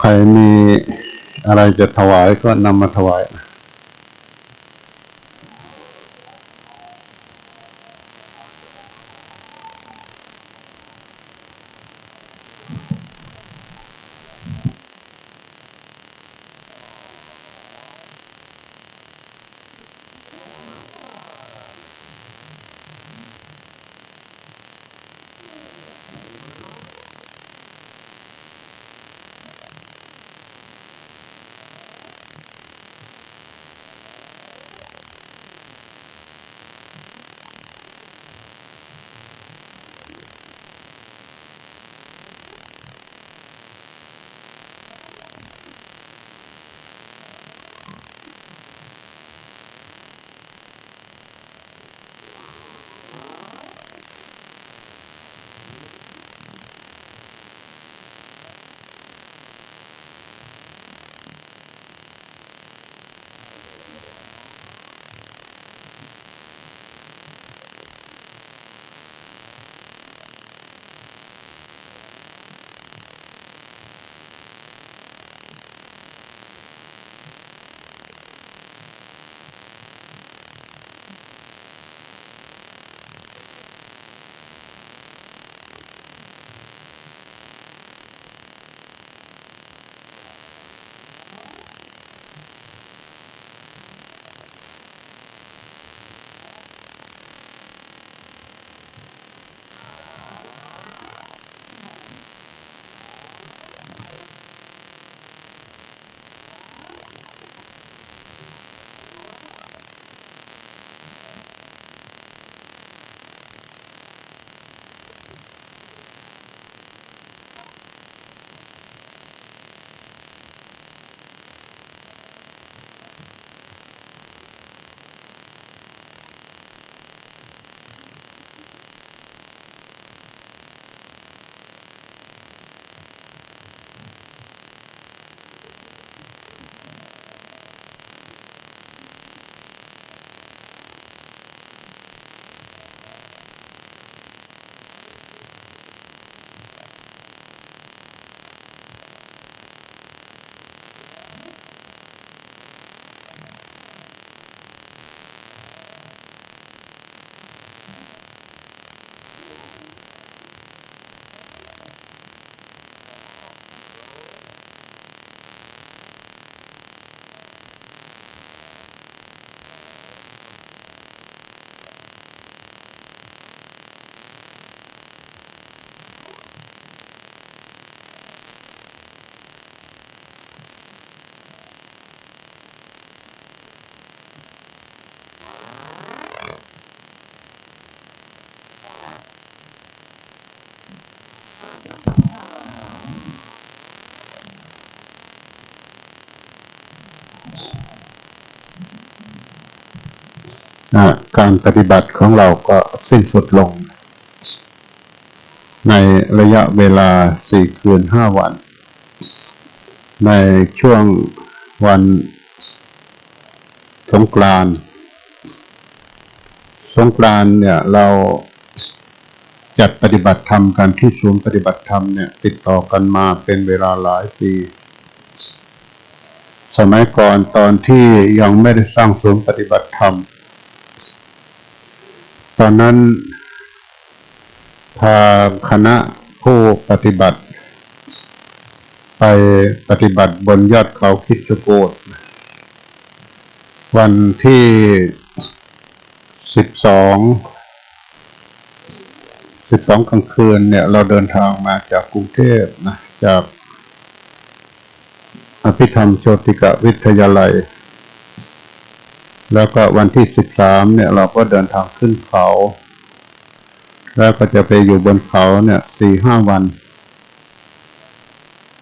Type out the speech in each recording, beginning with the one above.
ใครมีอะไรจะถวายก็นำมาถวาย การปฏิบัติของเราก็สิ้นสุดลง ในระยะเวลาสี่คืนห้าวัน ในช่วงวันสงกรานต์สงกรานต์เนี่ยเราจัดปฏิบัติธรรมกันที่ศูนย์ปฏิบัติธรรมเนี่ย ติดต่อกันมาเป็นเวลาหลายปี สมัยก่อนตอนที่ยังไม่ได้สร้างศูนย์ปฏิบัติธรรม ตอนนั้นพาคณะผู้ปฏิบัติ ไปปฏิบัติบนยอดเขาคิดจกูดวันที่สิบสองสิบสองกลางคืนเนี่ย เราเดินทางมาจากกรุงเทพนะ จากอภิธรรมโชติกะวิทยาลัย แล้วก็วันที่สิบสามเนี่ยเราก็เดินทางขึ้นเขา แล้วก็จะไปอยู่บนเขาเนี่ยสี่ห้าวัน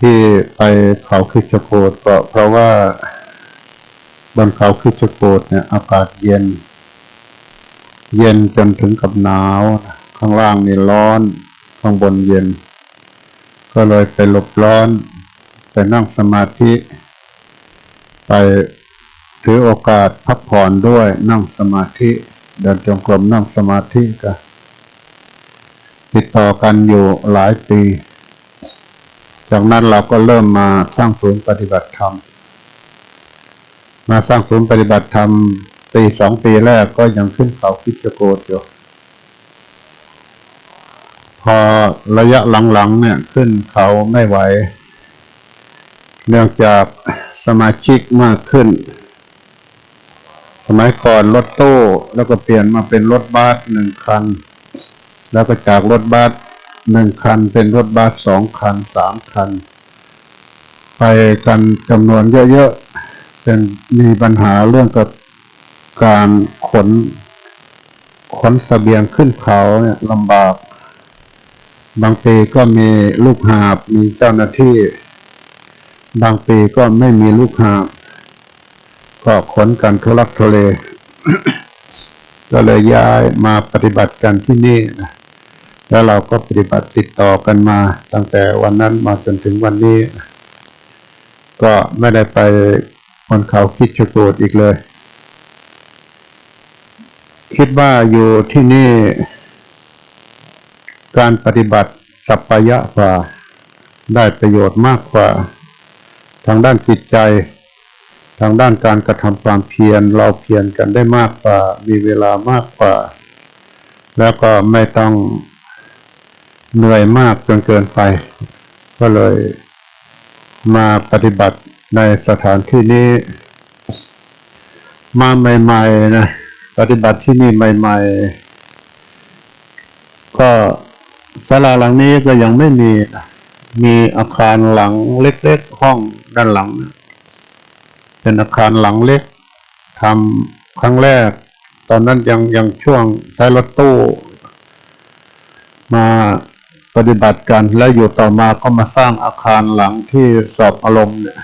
ที่ไปเขาคิชโกดก็เพราะว่า บนเขาคิชโกดเนี่ยอากาศเย็น เย็นจนถึงกับหนาว ข้างล่างนี่ร้อน ข้างบนเย็น ก็เลยไปหลบร้อน ไปนั่งสมาธิ ไป ถือโอกาสพักผ่อนด้วยนั่งสมาธิ เดินจงกรมนั่งสมาธิก็ติดต่อกันอยู่หลายปี จากนั้นเราก็เริ่มมาสร้างศูนย์ปฏิบัติธรรม มาสร้างศูนย์ปฏิบัติธรรมปีสองปีแรกก็ยังขึ้นเขาคิจโกดอยู่พอระยะหลังๆเนี่ยขึ้นเขาไม่ไหว เนื่องจากสมาชิกมากขึ้น มัยก่อนรถตู้แล้วก็เปลี่ยนมาเป็นรถบัสหนึ่งคัน แล้วก็จากรถบัสหนึ่งคัน เป็นรถบัสสองคันสามคัน ไปกันจำนวนเยอะๆเป็นมีปัญหาเรื่องกับการขนขนเสบียงขึ้นเขาเนี่ยลำบาก บางปีก็มีลูกหาบมีเจ้าหน้าที่ บางปีก็ไม่มีลูกหาบ ก็ขนกันทุลักทุเลก็เลยย้ายมาปฏิบัติกันที่นี่นะแล้วเราก็ปฏิบัติติดต่อกันมา ตั้งแต่วันนั้นมาจนถึงวันนี้ ก็ไม่ได้ไปบนเขาคิดชกูดอีกเลย คิดว่าอยู่ที่นี่ การปฏิบัติสัพพยะกว่าได้ประโยชน์มากกว่า ทางด้านจิตใจ ทางด้านการกระทำความเพียรเราเพียรกันได้มากกว่า มีเวลามากกว่า แล้วก็ไม่ต้องเหนื่อยมากจนเกินไป ก็เลยมาปฏิบัติในสถานที่นี้ มาใหม่ๆนะปฏิบัติที่นี่ใหม่ๆ ก็ศาลาหลังนี้ก็ยังไม่มีนะมีอาคารหลังเล็กๆห้องด้านหลังนะ เป็นอาคารหลังเล็กทำครั้งแรก ตอนนั้นยังยังช่วงใช้รถตู้ มาปฏิบัติกันแล้วอยู่ต่อมาก็มาสร้างอาคารหลังที่สอบอารมณ์เนี่ย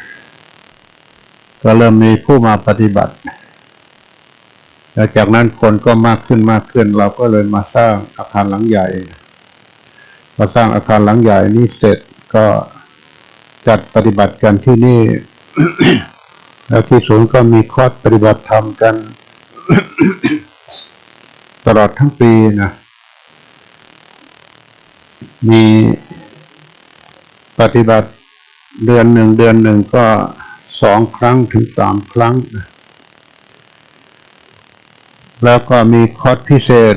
ก็เริ่มมีผู้มาปฏิบัติแล้วจากนั้นคนก็มากขึ้นมากขึ้น เราก็เลยมาสร้างอาคารหลังใหญ่พอสร้างอาคารหลังใหญ่นี้เสร็จก็จัดปฏิบัติกันที่นี่ แล้วที่ศูนย์ก็มีคอร์สปฏิบัติธรรมกัน ตลอดทั้งปีนะมีปฏิบัติเดือนหนึ่งเดือนหนึ่งก็สองครั้งถึงสามครั้ง แล้วก็มีคอร์สพิเศษ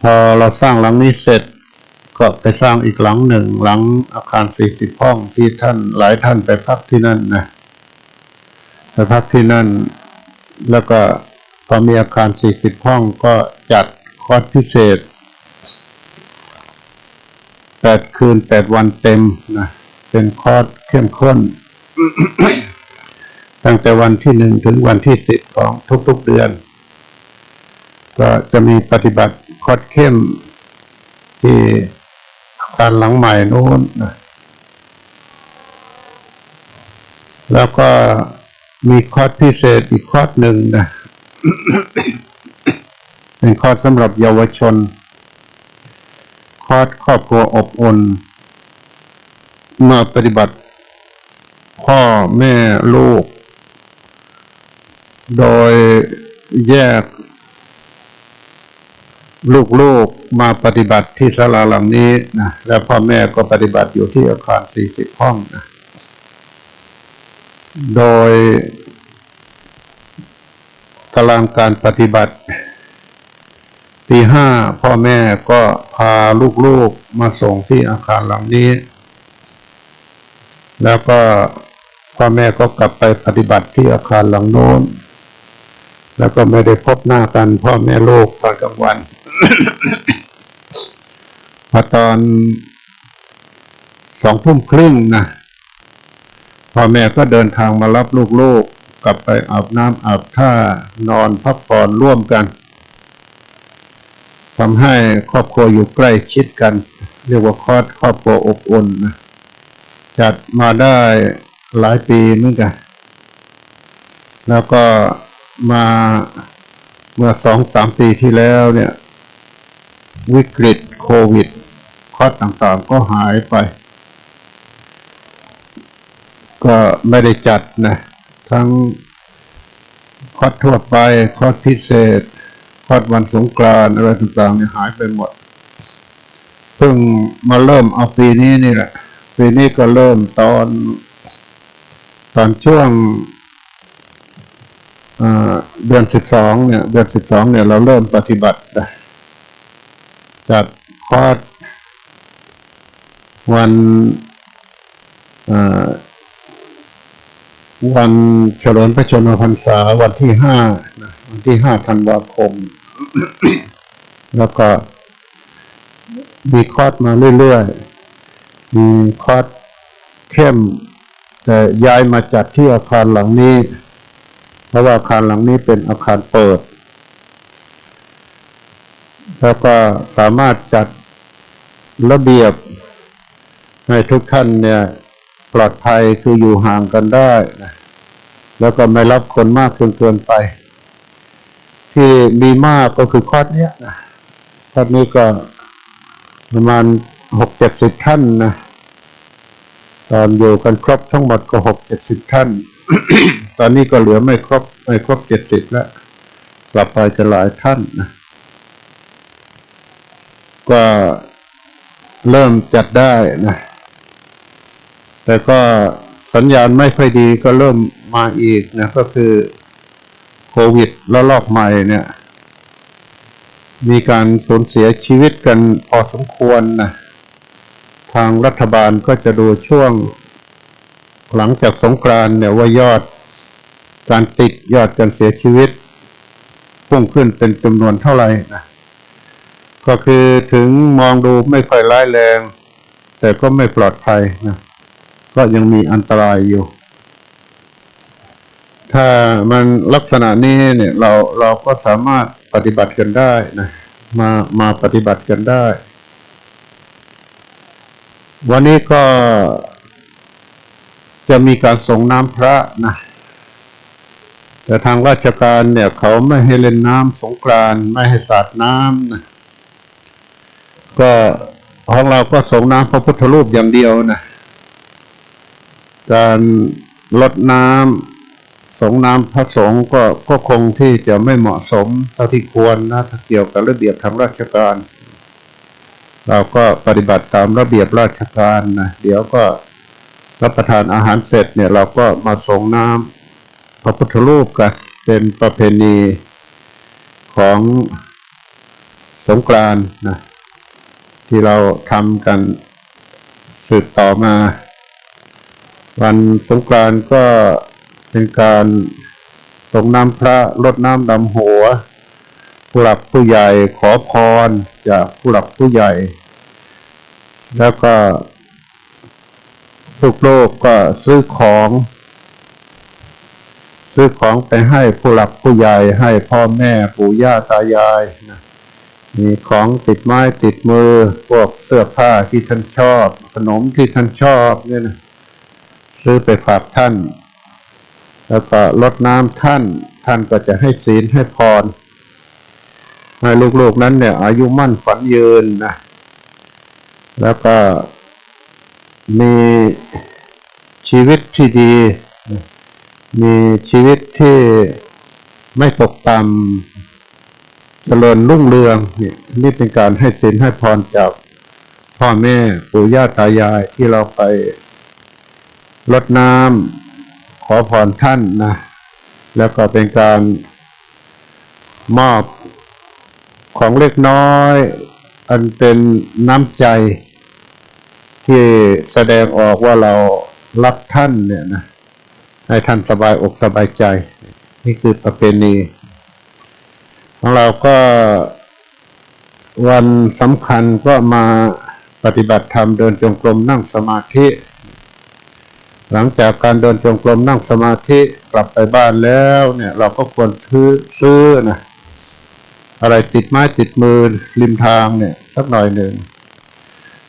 พอเราสร้างหลังนี้เสร็จ ก็ไปสร้างอีกหลังหนึ่งหลังอาคารสี่สิบห้องที่ท่านหลายท่านไปพักที่นั่นนะ ไปพักที่นั่น แล้วก็พอมีอาคารสี่สิบห้องก็จัดคอร์สพิเศษแปดคืนแปดวันเต็มนะเป็นคอร์สเข้มข้น ตั้งแต่วันที่หนึ่งถึงวันที่สิบของทุกๆเดือน ก็จะมีปฏิบัติคอร์สเข้มที่อาคารหลังใหม่นู้นนะแล้วก็ มีคอร์สพิเศษอีกคอร์สหนึ่งนะ เป็นคอร์สสำหรับเยาวชน คอร์สครอบครัวอบอุ่นมาปฏิบัติ พ่อแม่ลูก โดยแยก ลูกๆมาปฏิบัติที่ศาลาหลังนี้นะและพ่อแม่ก็ปฏิบัติอยู่ที่อาคารสี่สิบห้องนะ โดยตารางการปฏิบัติตีห้าพ่อแม่ก็พาลูกๆมาส่งที่อาคารหลังนี้ แล้วก็พ่อแม่ก็กลับไปปฏิบัติที่อาคารหลังโน้น แล้วก็ไม่ได้พบหน้ากันพ่อแม่ลูกตอนกลางวันพอตอนสองทุ่มครึ่งนะ พ่อแม่ก็เดินทางมารับลูกๆกลับไปอาบน้ำอาบท่านอนพักผ่อนร่วมกันทำให้ครอบครัวอยู่ใกล้ชิดกัน เรียกว่าครอบครอบครัวอบอุ่นนะจัดมาได้หลายปีเหมือนกัน แล้วก็มาเมื่อสองสามปีที่แล้วเนี่ย วิกฤตโควิดคอร์สต่างๆก็หายไป ก็ไม่ได้จัดนะ ทั้งคอดทั่วไปคอดพิเศษคอดวันสงกรานอะไรต่างๆเนี่ยหายไปหมด เพิ่งมาเริ่มเอาปีนี้นี่แหละ ปีนี้ก็เริ่มตอน ตอนช่วงเดือนสิบสองเนี่ย เดือนสิบสองเนี่ยเราเริ่มปฏิบัติจัดคอสวันอ่อ วันเฉลิมพระชนมพรรษาวันที่ห้านะวันที่ห้าธันวาคม แล้วก็มีคอร์สมาเรื่อยๆ มีคอร์สเข้ม แต่ย้ายมาจัดที่อาคารหลังนี้ เพราะว่าอาคารหลังนี้เป็นอาคารเปิด แล้วก็สามารถจัดระเบียบให้ทุกท่านเนี่ย ปลอดภัยคืออยู่ห่างกันได้นะแล้วก็ไม่รับคนมากจนเกินไป ที่มีมากก็คือคอร์สเนี้ยนะคอร์สนี้ก็ประมาณหกเจ็ดสิบท่านนะตอนอยู่กันครบทั้งหมดก็หกเจ็ดสิบท่าน ตอนนี้ก็เหลือไม่ครบไม่ครบเจ็ดสิบแล้วกลับไปจะหลายท่านนะก็เริ่มจัดได้นะ แต่ก็สัญญาณไม่ค่อยดีก็เริ่มมาอีกนะก็คือโควิดแล้วลอกใหม่เนี่ย มีการสูญเสียชีวิตกันพอสมควรนะทางรัฐบาลก็จะดูช่วง หลังจากสงกรานเนี่ยว่ายอดการติดยอดการเสียชีวิตพุ่งขึ้นเป็นจำนวนเท่าไหร่นะก็คือถึงมองดูไม่ค่อยร้ายแรง แต่ก็ไม่ปลอดภัยนะ ก็ยังมีอันตรายอยู่ ถ้ามันลักษณะนี้เนี่ยเราเราก็สามารถปฏิบัติกันได้นะมามาปฏิบัติกันได้ วันนี้ก็จะมีการส่งน้ำพระนะแต่ทางราชการเนี่ย เขาไม่ให้เล่นน้ำสงกรานไม่ให้สาดน้ำนะก็ของเราก็ส่งน้ำพระพุทธรูปอย่างเดียวนะ การลดน้ำสงน้ำพระสงฆ์ก็ก็คงที่จะไม่เหมาะสมเท่าที่ควรนะถ้าเกี่ยวกับระเบียบทางราชการ เราก็ปฏิบัติตามระเบียบราชการนะเดี๋ยวก็รับประทานอาหารเสร็จเนี่ย เราก็มาส่งน้ำพระพุทธรูปกันเป็นประเพณีของสงกรานนะที่เราทำกันสืบต่อมา วันสงกรานต์ก็เป็นการส่งน้ำพระลดน้ำดำหัว ผู้หลักผู้ใหญ่ขอพรจากผู้หลักผู้ใหญ่ แล้วก็ทุกโลกก็ซื้อของ ซื้อของไปให้ผู้หลักผู้ใหญ่ให้พ่อแม่ปู่ย่าตายายนะมีของติดไม้ติดมือ พวกเสื้อผ้าที่ท่านชอบ ขนมที่ท่านชอบเนี่ยนะ ซื้อไปฝากท่าน แล้วก็ลดน้ำท่าน ท่านก็จะให้ศีลให้พรให้ลูกๆนั้นเนี่ย อายุมั่นฝันยืนนะแล้วก็มีชีวิตที่ดี มีชีวิตที่ไม่ตกต่ำเจริญรุ่งเรืองนี่นี่เป็นการให้ศีลให้พรจากพ่อแม่ปู่ย่าตายายที่เราไป รดน้ำขอพรท่านนะ แล้วก็เป็นการมอบของเล็กน้อย อันเป็นน้ำใจ ที่แสดงออกว่าเรารักท่านเนี่ยนะ ให้ท่านสบายอกสบายใจ นี่คือประเพณีของเราก็วันสำคัญก็มาปฏิบัติธรรมเดินจงกรมนั่งสมาธิ หลังจากการเดินจงกรมนั่งสมาธิกลับไปบ้านแล้วเนี่ย เราก็ควรซื้อซื้อนะอะไรติดไม้ติดมือริมทางเนี่ยสักหน่อยหนึ่ง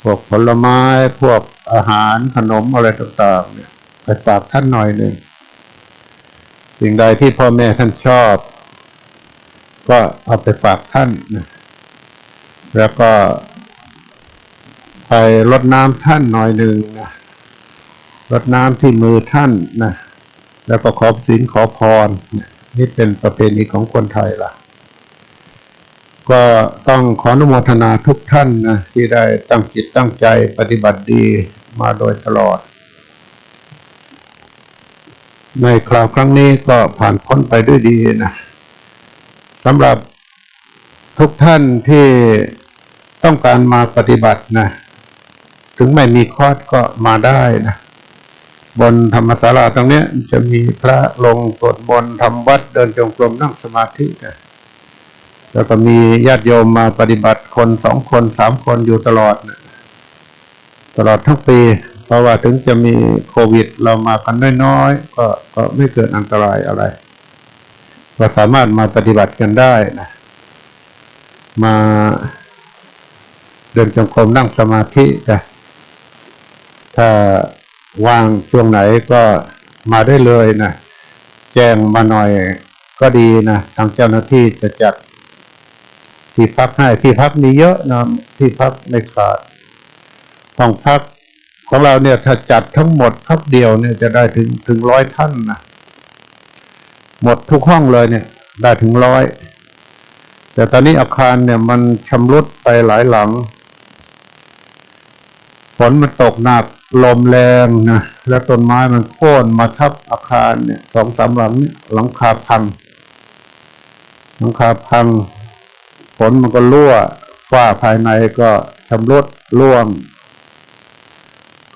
พวกผลไม้พวกอาหารขนมอะไรต่างๆเนี่ยไปฝากท่านหน่อยหนึ่งสิ่งใดที่พ่อแม่ท่านชอบ ก็เอาไปฝากท่านนะแล้วก็ไปรดน้ำท่านหน่อยหนึ่งนะ รดน้ำที่มือท่านนะแล้วก็ขอศีลขอพร นี่เป็นประเพณีของคนไทยล่ะ ก็ต้องขออนุโมทนาทุกท่านนะที่ได้ตั้งจิตตั้งใจปฏิบัติดีมาโดยตลอด ในคราวครั้งนี้ก็ผ่านพ้นไปด้วยดีนะสำหรับทุกท่านที่ต้องการมาปฏิบัตินะ ถึงไม่มีคอร์สก็มาได้นะ บนธรรมศาลาตรงเนี้ย จะมีพระลงสวดมนต์ทำวัดเดินจงกรมนั่งสมาธินะแล้วก็มีญาติโยมมาปฏิบัติคนสองคนสามคนอยู่ตลอดนะตลอดทั้งปี เพราะว่าถึงจะมีโควิด เรามากันน้อยๆก็ก็ไม่เกิดอันตรายอะไรก็สามารถมาปฏิบัติกันได้นะมาเดินจงกรมนั่งสมาธินะถ้า ว่างช่วงไหนก็มาได้เลยนะแจ้งมาหน่อยก็ดีนะทางเจ้าหน้าที่จะจัดที่พักให้ที่พักมีเยอะนะที่พักในขาดห้องพักของเราเนี่ยถ้าจัดทั้งหมดพักเดียวเนี่ยจะได้ถึงถึงร้อยท่านนะหมดทุกห้องเลยเนี่ย ได้ถึงร้อยแต่ตอนนี้อาคารเนี่ยมันชำรุดไปหลายหลัง ฝนมันตกหนักลมแรงนะแล้วต้นไม้มันโค่นมาทับอาคารเนี่ยสองสามหลังเนี่ยหลังคาพังหลังคาพังฝนมันก็รั่วฝ้าภายในก็ชำรุดร่วง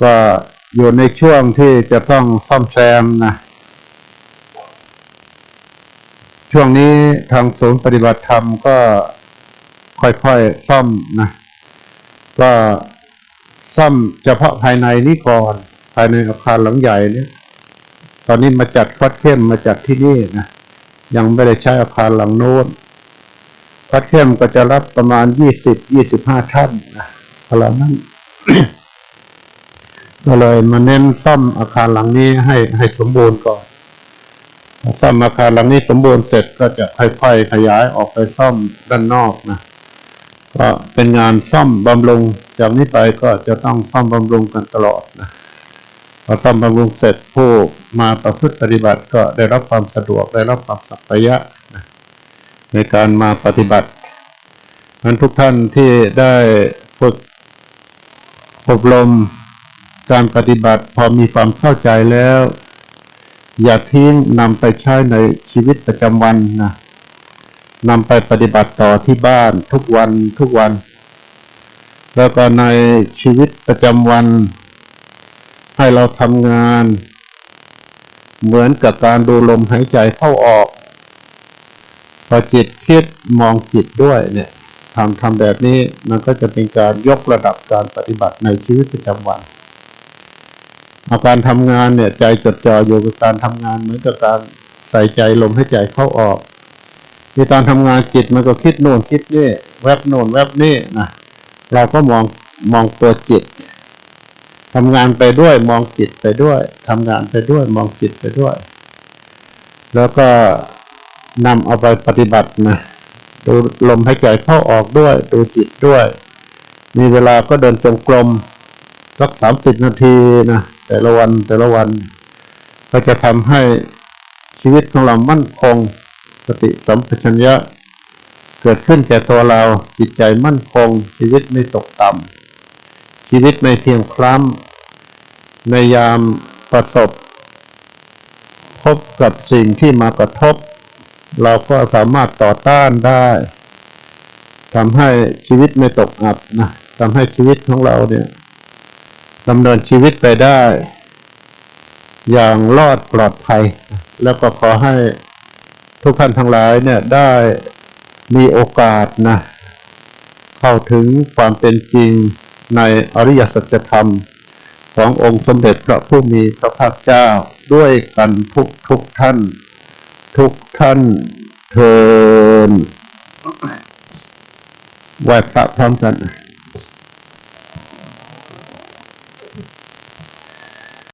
ก็อยู่ในช่วงที่จะต้องซ่อมแซมนะช่วงนี้ทางศูนย์ปฏิบัติธรรมก็ค่อยๆซ่อมนะ ก็ ซ่อมเฉพาะภายในนี้ก่อน ภายในอาคารหลังใหญ่เนี่ยตอนนี้มาจัดคัดเข้มมาจัดที่นี่นะยังไม่ได้ใช้อาคารหลังโน้นคัดเข้มก็จะรับประมาณยี่สิบยี่สิบห้าท่านนะพลังนั้นก็เลยมาเน้นซ่อมอาคารหลังนี้ให้ให้สมบูรณ์ก่อนซ่อมอาคารหลังนี้สมบูรณ์เสร็จก็จะค่อยๆขยายออกไปซ่อมด้านนอกนะก็เป็นงานซ่อมบำรุง จากนี้ไปก็จะต้องซ่อมบำรุงกันตลอดนะพอซ่อมบำรุงเสร็จผู้มาประพฤติปฏิบัติก็ได้รับความสะดวกได้รับความสัพยะนะในการมาปฏิบัตินั้นทุกท่านที่ได้ฝึกอบรมการปฏิบัติพอมีความเข้าใจแล้ว อย่าทิ้งนำไปใช้ในชีวิตประจำวันนะนำไปปฏิบัติต่อที่บ้านทุกวันทุกวัน แล้วก็ในชีวิตประจำวัน ให้เราทำงาน เหมือนกับการดูลมหายใจเข้าออก พอจิตคิดมองจิตด้วยเนี่ยทำทำแบบนี้มันก็จะเป็นการยกระดับการปฏิบัติในชีวิตประจำวันเอาการทำงานเนี่ยใจจดจ่ออยู่กับการทำงานเหมือนกับการใส่ใจลมหายใจเข้าออกในการทำงานจิตมันก็คิดโน่นคิดนี่แวบโน่นแวบนี่นะ เราก็มองมองตัวจิตทำงานไปด้วยมองจิตไปด้วยทำงานไปด้วยมองจิตไปด้วย แล้วก็นำเอาไปปฏิบัตินะดูลมหายใจเข้าออกด้วย ดูจิตด้วย มีเวลาก็เดินจงกรมสักสามสิบนาทีนะแต่ละวันแต่ละวัน ก็จะทำให้ชีวิตของเรามั่นคง สติสัมปชัญญะ เกิดขึ้นแก่ตัวเราจิตใจมั่นคง ชีวิตไม่ตกต่ำชีวิตไม่เพียงคล้ำในยามประสบ พบกับสิ่งที่มากระทบ เราก็สามารถต่อต้านได้ทำให้ชีวิตไม่ตกอับนะทำให้ชีวิตของเราเนี่ยดำเนินชีวิตไปได้ อย่างรอดปลอดภัย แล้วก็ขอให้ทุกท่านทั้งหลายเนี่ยได้ มีโอกาสนะ เข้าถึงความเป็นจริงในอริยสัจธรรม ขององค์สมเด็จพระผู้มีพระภาคเจ้าด้วยกันทุกทุกท่าน ทุกท่านเทินไหว้พระพร้อมกัน